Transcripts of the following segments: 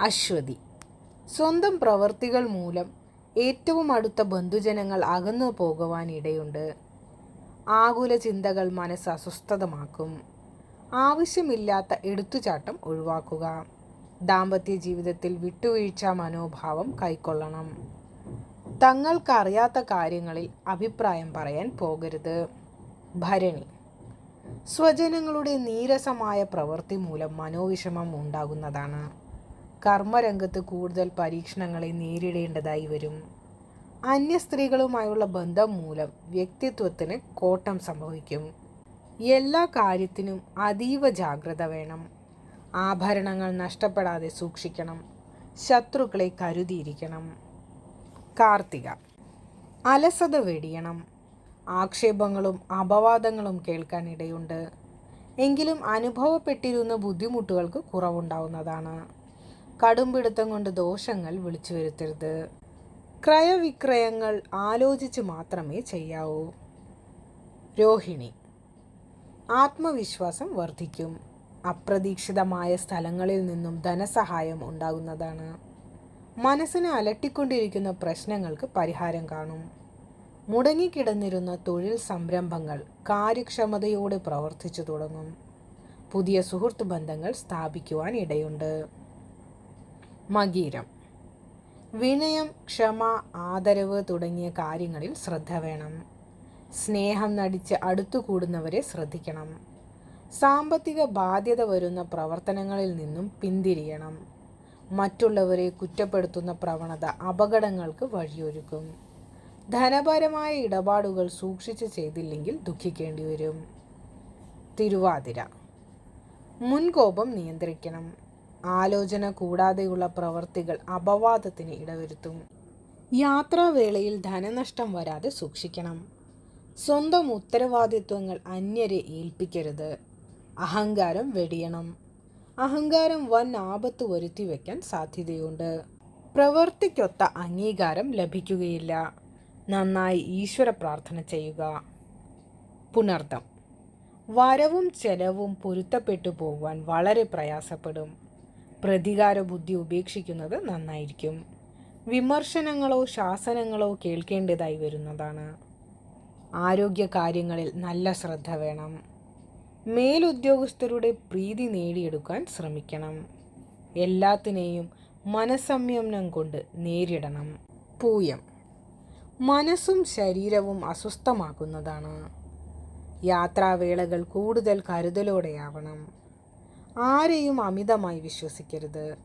അശ്വതി. സ്വന്തം പ്രവർത്തികൾ മൂലം ഏറ്റവും അടുത്ത ബന്ധുജനങ്ങൾ അകന്നു പോകുവാൻ ഇടയുണ്ട് ആകുല ചിന്തകൾ മനസ്സ് അസ്വസ്ഥതമാക്കും. ആവശ്യമില്ലാത്ത എടുത്തുചാട്ടം ഒഴിവാക്കുക. ദാമ്പത്യ ജീവിതത്തിൽ വിട്ടുവീഴ്ച മനോഭാവം കൈക്കൊള്ളണം. തങ്ങൾക്കറിയാത്ത കാര്യങ്ങളിൽ അഭിപ്രായം പറയാൻ പോകരുത്. ഭരണി. സ്വജനങ്ങളുടെ നീരസമായ പ്രവൃത്തി മൂലം മനോവിഷമം ഉണ്ടാകുന്നതാണ്. കർമ്മരംഗത്ത് കൂടുതൽ പരീക്ഷണങ്ങളെ നേരിടേണ്ടതായി വരും. അന്യ സ്ത്രീകളുമായുള്ള ബന്ധം മൂലം വ്യക്തിത്വത്തിന് കോട്ടം സംഭവിക്കും. എല്ലാ കാര്യത്തിനും അതീവ ജാഗ്രത വേണം. ആഭരണങ്ങൾ നഷ്ടപ്പെടാതെ സൂക്ഷിക്കണം. ശത്രുക്കളെ കരുതിയിരിക്കണം. കാർത്തിക. അലസത വെടിയണം. ആക്ഷേപങ്ങളും അപവാദങ്ങളും കേൾക്കാനിടയുണ്ട് എങ്കിലും അനുഭവപ്പെട്ടിരുന്ന ബുദ്ധിമുട്ടുകൾക്ക് കുറവുണ്ടാവുന്നതാണ്. കടുംപിടുത്തം കൊണ്ട് ദോഷങ്ങൾ വിളിച്ചു വരുത്തരുത്. ക്രയവിക്രയങ്ങൾ ആലോചിച്ച് മാത്രമേ ചെയ്യാവൂ. രോഹിണി ആത്മവിശ്വാസം വർദ്ധിക്കും. അപ്രതീക്ഷിതമായ സ്ഥലങ്ങളിൽ നിന്നും ധനസഹായം ഉണ്ടാകുന്നതാണ്. മനസ്സിനെ അലട്ടിക്കൊണ്ടിരിക്കുന്ന പ്രശ്നങ്ങൾക്ക് പരിഹാരം കാണും. മുടങ്ങിക്കിടന്നിരുന്ന തൊഴിൽ സംരംഭങ്ങൾ കാര്യക്ഷമതയോടെ പ്രവർത്തിച്ചു തുടങ്ങും. പുതിയ സുഹൃത്ത് ബന്ധങ്ങൾ സ്ഥാപിക്കുവാൻ ഇടയുണ്ട്. മകീരം. വിനയം ക്ഷമ ആദരവ് തുടങ്ങിയ കാര്യങ്ങളിൽ ശ്രദ്ധ വേണം. സ്നേഹം നടിച്ച് അടുത്തുകൂടുന്നവരെ ശ്രദ്ധിക്കണം. സാമ്പത്തിക ബാധ്യത വരുന്ന പ്രവർത്തനങ്ങളിൽ നിന്നും പിന്തിരിയണം. മറ്റുള്ളവരെ കുറ്റപ്പെടുത്തുന്ന പ്രവണത അപകടങ്ങൾക്ക് വഴിയൊരുക്കും. ധനപരമായ ഇടപാടുകൾ സൂക്ഷിച്ച് ചെയ്തില്ലെങ്കിൽ ദുഃഖിക്കേണ്ടി വരും തിരുവാതിര. മുൻകോപം നിയന്ത്രിക്കണം. ആലോചന കൂടാതെയുള്ള പ്രവർത്തികൾ അപവാദത്തിന് ഇടവരുത്തും. യാത്രാവേളയിൽ ധനനഷ്ടം വരാതെ സൂക്ഷിക്കണം. സ്വന്തം ഉത്തരവാദിത്വങ്ങൾ അന്യരെ ഏൽപ്പിക്കരുത്. അഹങ്കാരം വെടിയണം. അഹങ്കാരം വൻ ആപത്ത് വരുത്തി വയ്ക്കാൻ സാധ്യതയുണ്ട്. പ്രവർത്തിക്കൊത്ത അംഗീകാരം ലഭിക്കുകയില്ല. നന്നായി ഈശ്വര പ്രാർത്ഥന ചെയ്യുക. പുനർത്ഥം വരവും ചെലവും പൊരുത്തപ്പെട്ടു പോകുവാൻ വളരെ പ്രയാസപ്പെടും. പ്രതികാര ബുദ്ധി ഉപേക്ഷിക്കുന്നത് നന്നായിരിക്കും. വിമർശനങ്ങളോ ശാസനങ്ങളോ കേൾക്കേണ്ടതായി വരുന്നതാണ്. ആരോഗ്യ കാര്യങ്ങളിൽ നല്ല ശ്രദ്ധ വേണം. മേലുദ്യോഗസ്ഥരുടെ പ്രീതി നേടിയെടുക്കാൻ ശ്രമിക്കണം. എല്ലാത്തിനെയും മനസംയമനം കൊണ്ട് നേരിടണം. പൂയം. മനസ്സും ശരീരവും അസ്വസ്ഥമാക്കുന്നതാണ്. യാത്രാവേളകൾ കൂടുതൽ കരുതലോടെയാവണം. ആരെയും അമിതമായി വിശ്വസിക്കരുത്.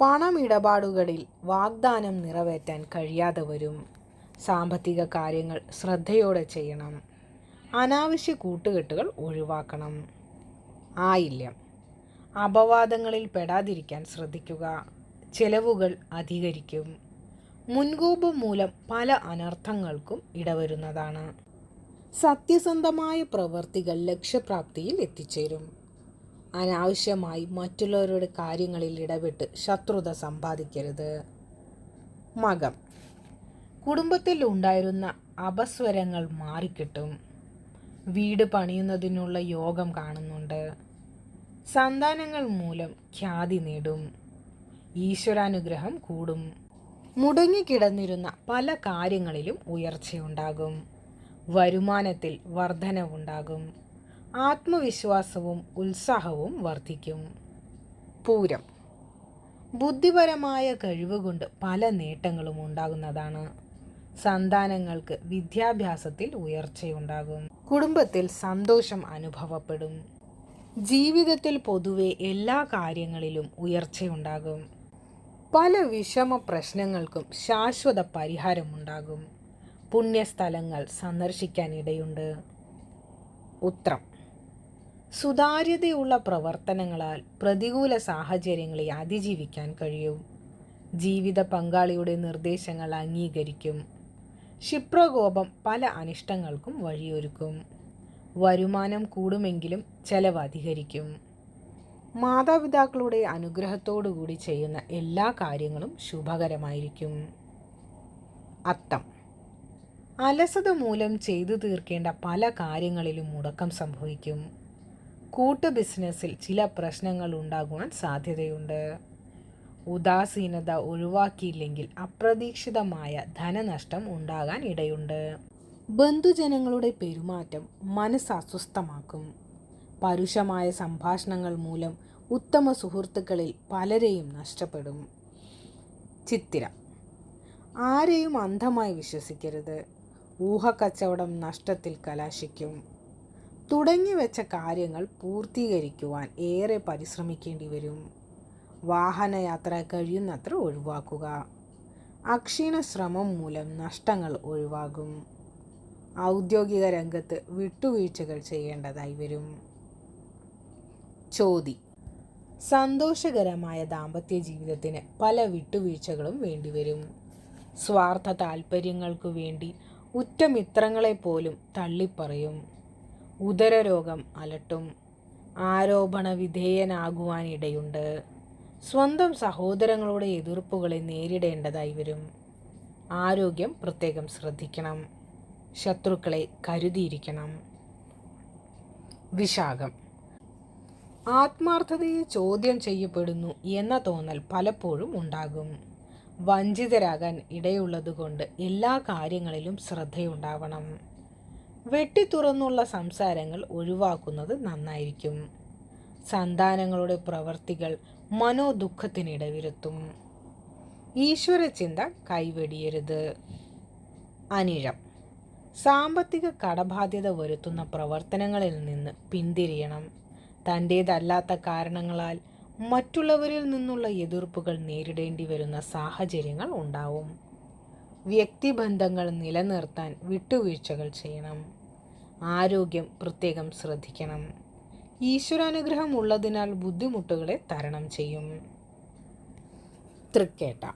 പണമിടപാടുകളിൽ വാഗ്ദാനം നിറവേറ്റാൻ കഴിയാതെ വരും സാമ്പത്തിക കാര്യങ്ങൾ ശ്രദ്ധയോടെ ചെയ്യണം. അനാവശ്യ കൂട്ടുകെട്ടുകൾ ഒഴിവാക്കണം. ആയില്യം. അപവാദങ്ങളിൽ പെടാതിരിക്കാൻ ശ്രദ്ധിക്കുക. ചെലവുകൾ അധികരിക്കും. മുൻകോപം മൂലം പല അനർത്ഥങ്ങൾക്കും ഇടവരുന്നതാണ്. സത്യസന്ധമായ പ്രവൃത്തികൾ ലക്ഷ്യപ്രാപ്തിയിൽ എത്തിച്ചേരും. അനാവശ്യമായി മറ്റുള്ളവരുടെ കാര്യങ്ങളിൽ ഇടപെട്ട് ശത്രുത സമ്പാദിക്കരുത്. മകം. കുടുംബത്തിൽ ഉണ്ടായിരുന്ന അപസ്വരങ്ങൾ മാറിക്കിട്ടും. വീട് പണിയുന്നതിനുള്ള യോഗം കാണുന്നുണ്ട്. സന്താനങ്ങൾ മൂലം ഖ്യാതി നേടും. ഈശ്വരാനുഗ്രഹം കൂടും. മുടങ്ങിക്കിടന്നിരുന്ന പല കാര്യങ്ങളിലും ഉയർച്ചയുണ്ടാകും. വരുമാനത്തിൽ വർധനവുണ്ടാകും. ആത്മവിശ്വാസവും ഉത്സാഹവും വർദ്ധിക്കും. പൂരം. ബുദ്ധിപരമായ കഴിവുകൊണ്ട് പല നേട്ടങ്ങളും ഉണ്ടാകുന്നതാണ്. സന്താനങ്ങൾക്ക് വിദ്യാഭ്യാസത്തിൽ ഉയർച്ചയുണ്ടാകും. കുടുംബത്തിൽ സന്തോഷം അനുഭവപ്പെടും. ജീവിതത്തിൽ പൊതുവെ എല്ലാ കാര്യങ്ങളിലും ഉയർച്ചയുണ്ടാകും. പല വിഷമ പ്രശ്നങ്ങൾക്കും ശാശ്വത പരിഹാരമുണ്ടാകും പുണ്യസ്ഥലങ്ങൾ സന്ദർശിക്കാനിടയുണ്ട് ഉത്രം. സുതാര്യതയുള്ള പ്രവർത്തനങ്ങളാൽ പ്രതികൂല സാഹചര്യങ്ങളെ അതിജീവിക്കാൻ കഴിയും. ജീവിത പങ്കാളിയുടെ നിർദ്ദേശങ്ങൾ അംഗീകരിക്കും. ക്ഷിപ്രകോപം പല അനിഷ്ടങ്ങൾക്കും വഴിയൊരുക്കും. വരുമാനം കൂടുമെങ്കിലും ചെലവ് അധികരിക്കും. മാതാപിതാക്കളുടെ അനുഗ്രഹത്തോടുകൂടി ചെയ്യുന്ന എല്ലാ കാര്യങ്ങളും ശുഭകരമായിരിക്കും. അത്തം. അലസത മൂലം ചെയ്തു തീർക്കേണ്ട പല കാര്യങ്ങളിലും മുടക്കം സംഭവിക്കും. കൂട്ടു ബിസിനസ്സിൽ ചില പ്രശ്നങ്ങൾ ഉണ്ടാകുവാൻ സാധ്യതയുണ്ട്. ഉദാസീനത ഒഴിവാക്കിയില്ലെങ്കിൽ അപ്രതീക്ഷിതമായ ധനനഷ്ടം ഉണ്ടാകാൻ ഇടയുണ്ട്. ബന്ധുജനങ്ങളുടെ പെരുമാറ്റം മനസ്സ് അസ്വസ്ഥമാക്കും പരുഷമായ സംഭാഷണങ്ങൾ മൂലം ഉത്തമ സുഹൃത്തുക്കളിൽ പലരെയും നഷ്ടപ്പെടും. ചിത്തിര. ആരെയും അന്ധമായി വിശ്വസിക്കരുത്. ഊഹക്കച്ചവടം നഷ്ടത്തിൽ കലാശിക്കും. തുടങ്ങിവെച്ച കാര്യങ്ങൾ പൂർത്തീകരിക്കുവാൻ ഏറെ പരിശ്രമിക്കേണ്ടി വരും. വാഹനയാത്ര കഴിയുന്നത്ര ഒഴിവാക്കുക. അക്ഷീണ ശ്രമം മൂലം നഷ്ടങ്ങൾ ഒഴിവാകും. ഔദ്യോഗിക രംഗത്ത് വിട്ടുവീഴ്ചകൾ ചെയ്യേണ്ടതായി വരും. ചോതി സന്തോഷകരമായ ദാമ്പത്യ ജീവിതത്തിന് പല വിട്ടുവീഴ്ചകളും വേണ്ടിവരും സ്വാർത്ഥ താൽപ്പര്യങ്ങൾക്കു വേണ്ടി ഉറ്റ പോലും തള്ളിപ്പറയും. ഉദരരോഗം അലട്ടും. ആരോപണ വിധേയനാകുവാനിടയുണ്ട്. സ്വന്തം സഹോദരങ്ങളുടെ എതിർപ്പുകളെ നേരിടേണ്ടതായി വരും. ആരോഗ്യം പ്രത്യേകം ശ്രദ്ധിക്കണം. ശത്രുക്കളെ കരുതിയിരിക്കണം. വിശാഖം. ആത്മാർത്ഥതയെ ചോദ്യം ചെയ്യപ്പെടുന്നു എന്ന തോന്നൽ പലപ്പോഴും ഉണ്ടാകും. വഞ്ചിതരാകാൻ ഇടയുള്ളതുകൊണ്ട് എല്ലാ കാര്യങ്ങളിലും ശ്രദ്ധയുണ്ടാവണം. വെട്ടിത്തുറന്നുള്ള സംസാരങ്ങൾ ഒഴിവാക്കുന്നത് നന്നായിരിക്കും. സന്താനങ്ങളുടെ പ്രവർത്തികൾ മനോദുഃഖത്തിനിടവരുത്തും. ഈശ്വരചിന്ത കൈവെടിയരുത്. അനിഴം. സാമ്പത്തിക കടബാധ്യത വരുത്തുന്ന പ്രവർത്തനങ്ങളിൽ നിന്ന് പിന്തിരിയണം. തന്റേതല്ലാത്ത കാരണങ്ങളാൽ മറ്റുള്ളവരിൽ നിന്നുള്ള എതിർപ്പുകൾ നേരിടേണ്ടി വരുന്ന സാഹചര്യങ്ങൾ ഉണ്ടാവും. വ്യക്തിബന്ധങ്ങൾ നിലനിർത്താൻ വിട്ടുവീഴ്ചകൾ ചെയ്യണം. ആരോഗ്യം പ്രത്യേകം ശ്രദ്ധിക്കണം. ഈശ്വരാനുഗ്രഹം ഉള്ളതിനാൽ ബുദ്ധിമുട്ടുകളെ തരണം ചെയ്യും. തൃക്കേട്ട.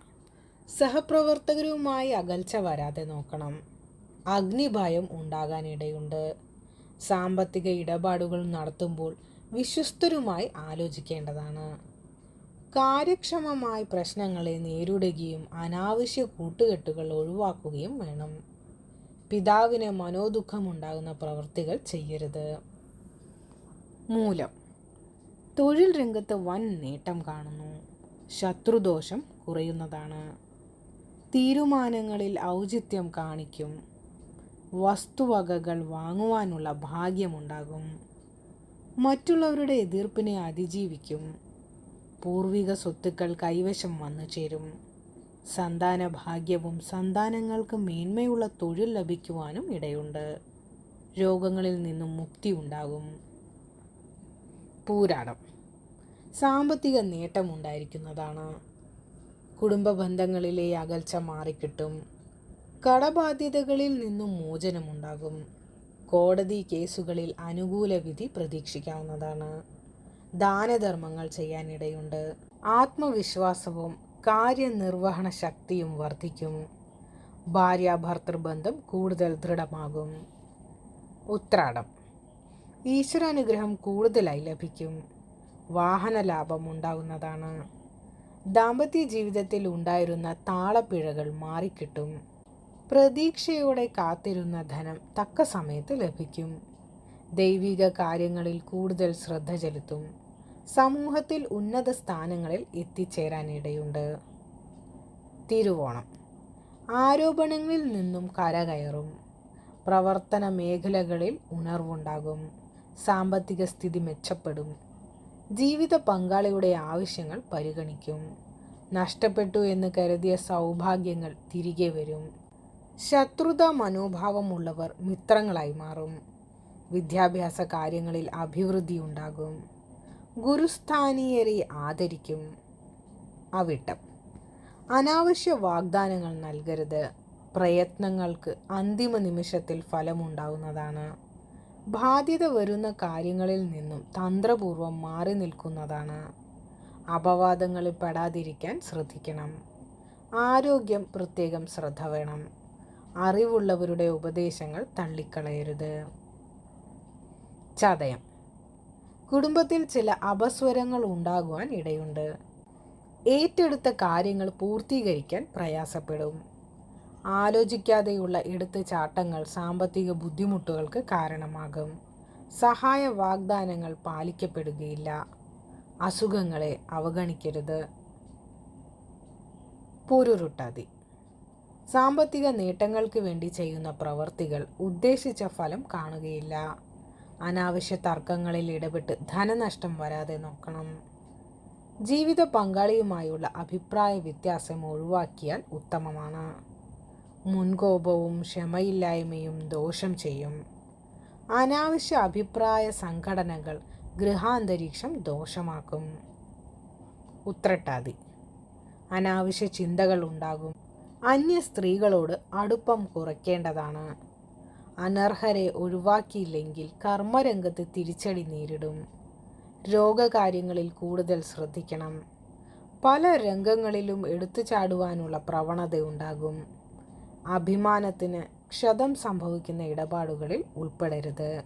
സഹപ്രവർത്തകരുമായി അകൽച്ച വരാതെ നോക്കണം. അഗ്നിഭയം ഉണ്ടാകാനിടയുണ്ട്. സാമ്പത്തിക ഇടപാടുകൾ നടത്തുമ്പോൾ വിശ്വസ്തരുമായി ആലോചിക്കേണ്ടതാണ്. കാര്യക്ഷമമായി പ്രശ്നങ്ങളെ നേരിടുകയും അനാവശ്യ കൂട്ടുകെട്ടുകൾ ഒഴിവാക്കുകയും വേണം. പിതാവിന് മനോദുഃഖമുണ്ടാകുന്ന പ്രവൃത്തികൾ ചെയ്യരുത്. മൂലം തൊഴിൽ രംഗത്ത് വൻ നേട്ടം കാണുന്നു. ശത്രുദോഷം കുറയുന്നതാണ്. തീരുമാനങ്ങളിൽ ഔചിത്യം കാണിക്കും. വസ്തുവകകൾ വാങ്ങുവാനുള്ള ഭാഗ്യമുണ്ടാകും. മറ്റുള്ളവരുടെ എതിർപ്പിനെ അതിജീവിക്കും. പൂർവിക സ്വത്തുക്കൾ കൈവശം വന്നു ചേരും. സന്താന ഭാഗ്യവും സന്താനങ്ങൾക്ക് മേന്മയുള്ള തൊഴിൽ ലഭിക്കുവാനും ഇടയുണ്ട്. രോഗങ്ങളിൽ നിന്നും മുക്തി ഉണ്ടാകും. പൂരാടം. സാമ്പത്തിക നേട്ടമുണ്ടായിരിക്കുന്നതാണ് കുടുംബ ബന്ധങ്ങളിലെ അകൽച്ച മാറിക്കിട്ടും. കടബാധ്യതകളിൽ നിന്നും മോചനമുണ്ടാകും. കോടതി കേസുകളിൽ അനുകൂല വിധി പ്രതീക്ഷിക്കാവുന്നതാണ്. ദാനധർമ്മങ്ങൾ ചെയ്യാനിടയുണ്ട്. ആത്മവിശ്വാസവും കാര്യനിർവഹണ ശക്തിയും വർദ്ധിക്കും. ഭാര്യ ഭർത്തൃബന്ധം കൂടുതൽ ദൃഢമാകും. ഉത്രാടം. ഈശ്വരാനുഗ്രഹം കൂടുതലായി ലഭിക്കും. വാഹന ലാഭം ഉണ്ടാകുന്നതാണ്. ദാമ്പത്യ ജീവിതത്തിൽ ഉണ്ടായിരുന്ന താളപ്പിഴകൾ മാറിക്കിട്ടും. പ്രതീക്ഷയോടെ കാത്തിരുന്ന ധനം തക്ക സമയത്ത് ലഭിക്കും. ദൈവിക കാര്യങ്ങളിൽ കൂടുതൽ ശ്രദ്ധ ചെലുത്തും. സമൂഹത്തിൽ ഉന്നത സ്ഥാനങ്ങളിൽ എത്തിച്ചേരാനിടയുണ്ട്. തിരുവോണം. ആരോപണങ്ങളിൽ നിന്നും കരകയറും. പ്രവർത്തന മേഖലകളിൽ ഉണർവുണ്ടാകും. സാമ്പത്തിക സ്ഥിതി മെച്ചപ്പെടും. ജീവിത പങ്കാളിയുടെ ആവശ്യങ്ങൾ പരിഗണിക്കും. നഷ്ടപ്പെട്ടു എന്ന് കരുതിയ സൗഭാഗ്യങ്ങൾ തിരികെ വരും. ശത്രുത മനോഭാവമുള്ളവർ മിത്രങ്ങളായി മാറും. വിദ്യാഭ്യാസ കാര്യങ്ങളിൽ അഭിവൃദ്ധി ഉണ്ടാകും. ഗുരുസ്ഥാനീയരെ ആദരിക്കും അവിട്ടം അനാവശ്യ വാഗ്ദാനങ്ങൾ നൽകരുത്. പ്രയത്നങ്ങൾക്ക് അന്തിമ നിമിഷത്തിൽ ഫലമുണ്ടാകുന്നതാണ്. ബാധ്യത വരുന്ന കാര്യങ്ങളിൽ നിന്നും തന്ത്രപൂർവം മാറി നിൽക്കുന്നതാണ്. അപവാദങ്ങളിൽ പെടാതിരിക്കാൻ ശ്രദ്ധിക്കണം. ആരോഗ്യം പ്രത്യേകം ശ്രദ്ധ വേണം. അറിവുള്ളവരുടെ ഉപദേശങ്ങൾ തള്ളിക്കളയരുത്. ചതയം കുടുംബത്തിൽ ചില അപസ്വരങ്ങൾ ഉണ്ടാകുവാൻ ഇടയുണ്ട്. ഏറ്റെടുത്ത കാര്യങ്ങൾ പൂർത്തീകരിക്കാൻ പ്രയാസപ്പെടും. ആലോചിക്കാതെയുള്ള എടുത്തുചാട്ടങ്ങൾ സാമ്പത്തിക ബുദ്ധിമുട്ടുകൾക്ക് കാരണമാകും. സഹായ വാഗ്ദാനങ്ങൾ പാലിക്കപ്പെടുകയില്ല. അസുഖങ്ങളെ അവഗണിക്കരുത്. പൂരുരുട്ടാതി. സാമ്പത്തിക നേട്ടങ്ങൾക്ക് വേണ്ടി ചെയ്യുന്ന പ്രവർത്തികൾ ഉദ്ദേശിച്ച ഫലം കാണുകയില്ല. അനാവശ്യ തർക്കങ്ങളിൽ ഇടപെട്ട് ധനനഷ്ടം വരാതെ നോക്കണം. ജീവിത പങ്കാളിയുമായുള്ള അഭിപ്രായ വ്യത്യാസം ഒഴിവാക്കിയാൽ ഉത്തമമാണ്. മുൻകോപവും ക്ഷമയില്ലായ്മയും ദോഷം ചെയ്യും. അനാവശ്യ അഭിപ്രായ സംഘടനകൾ ഗൃഹാന്തരീക്ഷം ദോഷമാക്കും. ഉത്രട്ടാതി. അനാവശ്യ ചിന്തകൾ ഉണ്ടാകും. അന്യ സ്ത്രീകളോട് അടുപ്പം കുറയ്ക്കേണ്ടതാണ്. അനർഹരെ ഒഴിവാക്കിയില്ലെങ്കിൽ കർമ്മരംഗത്ത് തിരിച്ചടി നേരിടും. രോഗകാര്യങ്ങളിൽ കൂടുതൽ ശ്രദ്ധിക്കണം. പല രംഗങ്ങളിലും എടുത്തു ചാടുവാനുള്ള പ്രവണത ഉണ്ടാകും അഭിമാനത്തിന് ക്ഷതം സംഭവിക്കുന്ന ഇടപാടുകളിൽ ഉൾപ്പെടരുത്.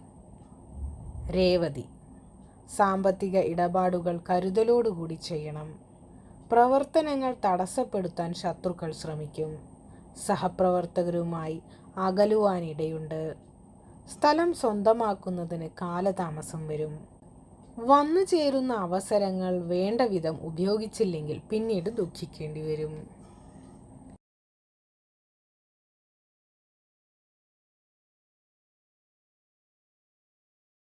രേവതി. സാമ്പത്തിക ഇടപാടുകൾ കരുതലോടുകൂടി ചെയ്യണം. പ്രവർത്തനങ്ങൾ തടസ്സപ്പെടുത്താൻ ശത്രുക്കൾ ശ്രമിക്കും. സഹപ്രവർത്തകരുമായി അകലുവാനിടയുണ്ട്. സ്ഥലം സ്വന്തമാക്കുന്നതിന് കാലതാമസം വരും. വന്നു ചേരുന്ന അവസരങ്ങൾ വേണ്ട വിധം ഉപയോഗിച്ചില്ലെങ്കിൽ പിന്നീട് ദുഃഖിക്കേണ്ടി വരും